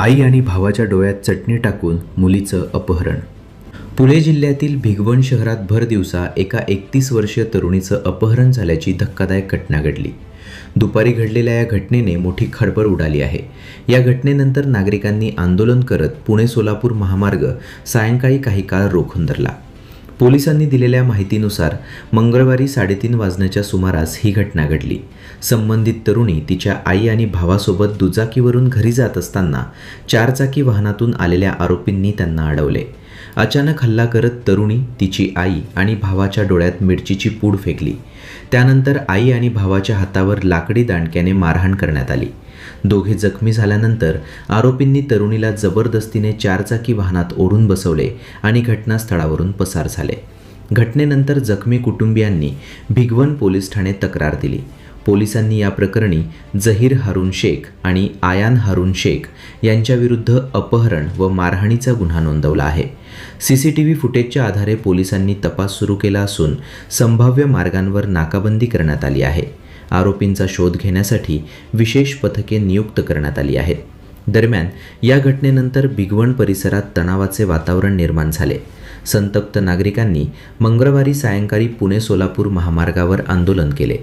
आई आणि भावाच्या डोळ्यात चटणी टाकून मुलीचं अपहरण. पुणे जिल्ह्यातील भिगवण शहरात भर दिवसा एका एकतीस वर्षीय तरुणीचं अपहरण झाल्याची धक्कादायक घटना घडली. दुपारी घडलेल्या या घटनेने मोठी खळबळ उडाली आहे. या घटनेनंतर नागरिकांनी आंदोलन करत पुणे सोलापूर महामार्ग सायंकाळी काही काळ रोखून धरला. पोलिसांनी दिलेल्या माहितीनुसार मंगळवारी साडेतीन वाजण्याच्या सुमारास ही घटना घडली. संबंधित तरुणी तिच्या आई आणि भावासोबत दुचाकीवरून घरी जात असताना चारचाकी वाहनातून आलेल्या आरोपींनी त्यांना अडवले. अचानक हल्ला करत तरुणी तिची आई आणि भावाच्या डोळ्यात मिरचीची पूड फेकली. त्यानंतर आई आणि भावाच्या हातावर लाकडी दांडक्याने मारहाण करण्यात आली. दोघे जखमी झाल्यानंतर आरोपींनी तरुणीला जबरदस्तीने चारचाकी वाहनात ओढून बसवले आणि घटनास्थळावरून पसार झाले. घटनेनंतर जखमी कुटुंबियांनी भिगवण पोलीस ठाणे तक्रार दिली. पोलिसांनी या प्रकरणी जहीर हारून शेख आणि आयान हारून शेख यांच्याविरुद्ध अपहरण व मारहाणीचा गुन्हा नोंदवला आहे. सी सी टी व्ही फुटेजच्या आधारे पोलिसांनी तपास सुरू केला असून संभाव्य मार्गांवर नाकाबंदी करण्यात आली आहे. आरोपींचा शोध घेण्यासाठी विशेष पथके नियुक्त करण्यात आली आहेत. दरम्यान या घटनेनंतर बिगवण परिसरात तणावाचे वातावरण निर्माण झाले. संतप्त नागरिकांनी मंगळवारी सायंकाळी पुणे सोलापूर महामार्गावर आंदोलन केले.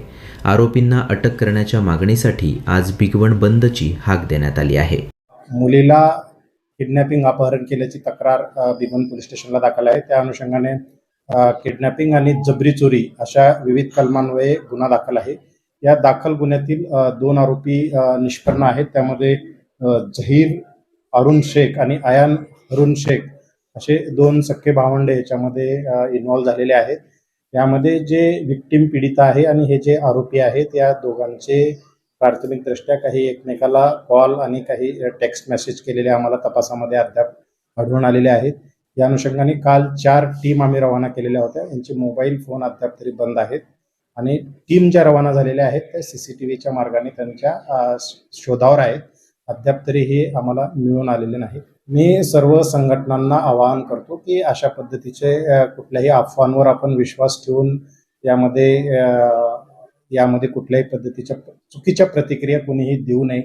आरोपींना अटक करण्याच्या मागणीसाठी आज बिगवण बंदची हाक देण्यात आली आहे. मुलीला किडनॅपिंग अपहरण केल्याची तक्रार बिगवण पोलीस स्टेशनला दाखल आहे. त्या अनुषंगाने किडनॅपिंग आणि जबरी चोरी अशा विविध कलमान्वये गुन्हा दाखल आहे. या दाखल गुन्ह्यातील दोन आरोपी निष्पन्न आहेत. त्यामध्ये झहीर अरुण शेख आणि आयान अरुण शेख असे दोन सख्खे भावंडे याच्यामध्ये इन्व्हॉल्व्ह झालेले आहेत. यामध्ये जे विक्टीम पीडित आहे आणि हे जे आरोपी आहेत या दोघांचे प्राथमिकदृष्ट्या काही एकमेकाला कॉल आणि काही टेक्स्ट मेसेज केलेले आम्हाला तपासामध्ये अद्याप आढळून आलेले आहेत. या अनुषंगाने काल चार टीम आम्ही रवाना केलेल्या होत्या. यांचे मोबाईल फोन अद्याप तरी बंद आहेत. आणि टीम ज्या रवाना झालेल्या आहेत त्या सी सी टी व्हीच्या मार्गाने त्यांच्या शोधावर आहेत. अद्याप तरी हे आम्हाला मिळून आलेले नाही मी सर्व संघटनांना आवाहन करतो की अशा पद्धतीचे कुठल्याही अफवांवर आपण विश्वास ठेवून यामध्ये यामध्ये कुठल्याही पद्धतीच्या चुकीच्या प्रतिक्रिया कोणीही देऊ नये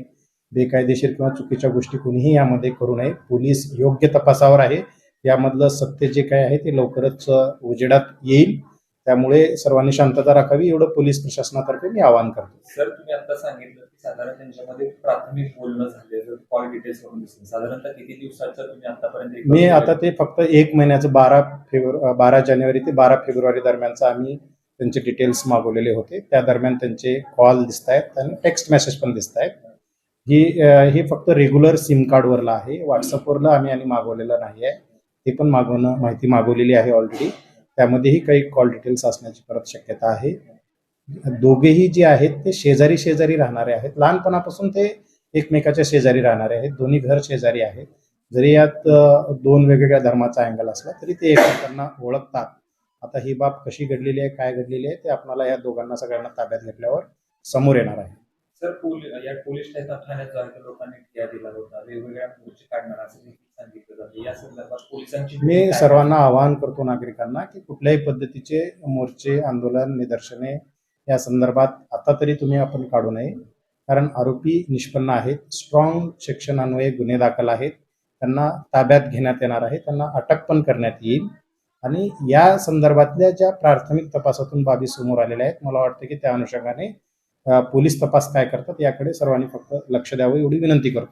बेकायदेशीर किंवा चुकीच्या गोष्टी कोणीही यामध्ये करू नये. पोलीस योग्य तपासावर आहे. यामधलं सत्य जे काय आहे ते लवकरच उजेडात येईल. त्यामुळे सर्वांनी शांतता राखावी एवढं पोलीस प्रशासनातर्फे मी आवाहन करतो. सर तुम्ही आता सांगितलं की साधारण त्यांच्यामध्ये प्राथमिक बोलणं झाले कॉल डिटेल्स वरून दिसले. साधारणतः किती दिवसाचं तुम्ही आतापर्यंत मी आता? ते फक्त एक महिन्याचं बारा फेब्रुवारी बारा जानेवारी ते बारा फेब्रुवारी दरम्यानचा आम्ही त्यांचे डिटेल्स मागवलेले होते. त्या दरम्यान त्यांचे कॉल दिसत आहेत आणि टेक्स्ट मेसेज पण दिसत आहेत ही हे फक्त रेग्युलर सिम कार्डवरला आहे. व्हॉट्सअपवरला आम्ही आणि मागवलेलं नाही आहे. ते पण मागवणं माहिती मागवलेली आहे ऑलरेडी त्यामध्येही काही कॉल डिटेल्स असण्याची परत शक्यता आहे. दोघेही जे आहेत ते शेजारी शेजारी राहणारे आहेत. लहानपणापासून ते एकमेकाच्या शेजारी राहणारे आहेत. दोन्ही घर शेजारी आहेत. जरी यात दोन वेगवेगळ्या धर्माचा अँगल असला तरी ते एकमेकांना ओळखतात. आता ही बाब कशी घडलेली आहे काय घडलेली आहे ते आपल्याला या दोघांना सगळ्यांना ताब्यात घेतल्यावर समोर येणार आहे. सर पोलीस या पोलीस लोकांनी दिला होता वेगवेगळ्या मोर्चे काढणार असं देखील सांगितलं जातं या संदर्भात पोलिसांची मी सर्वांना आवाहन करतो नागरिकांना की कुठल्याही पद्धतीचे मोर्चे आंदोलन निदर्शने या संदर्भात आता तरी तुम्ही आपण काढू नये. कारण आरोपी निष्पन्न आहेत स्ट्रॉंग सेक्शन अन्वये गुन्हे दाखल आहेत त्यांना ताब्यात घेण्यात येणार आहे त्यांना अटक पण करण्यात येईल. आणि या संदर्भातल्या ज्या प्राथमिक तपासातून बाबी समोर आलेल्या आहेत मला वाटतं की त्या अनुषंगाने पोलीस तपास काय करतात याकडे सर्वांनी फक्त लक्ष द्यावं एवढी विनंती करतो.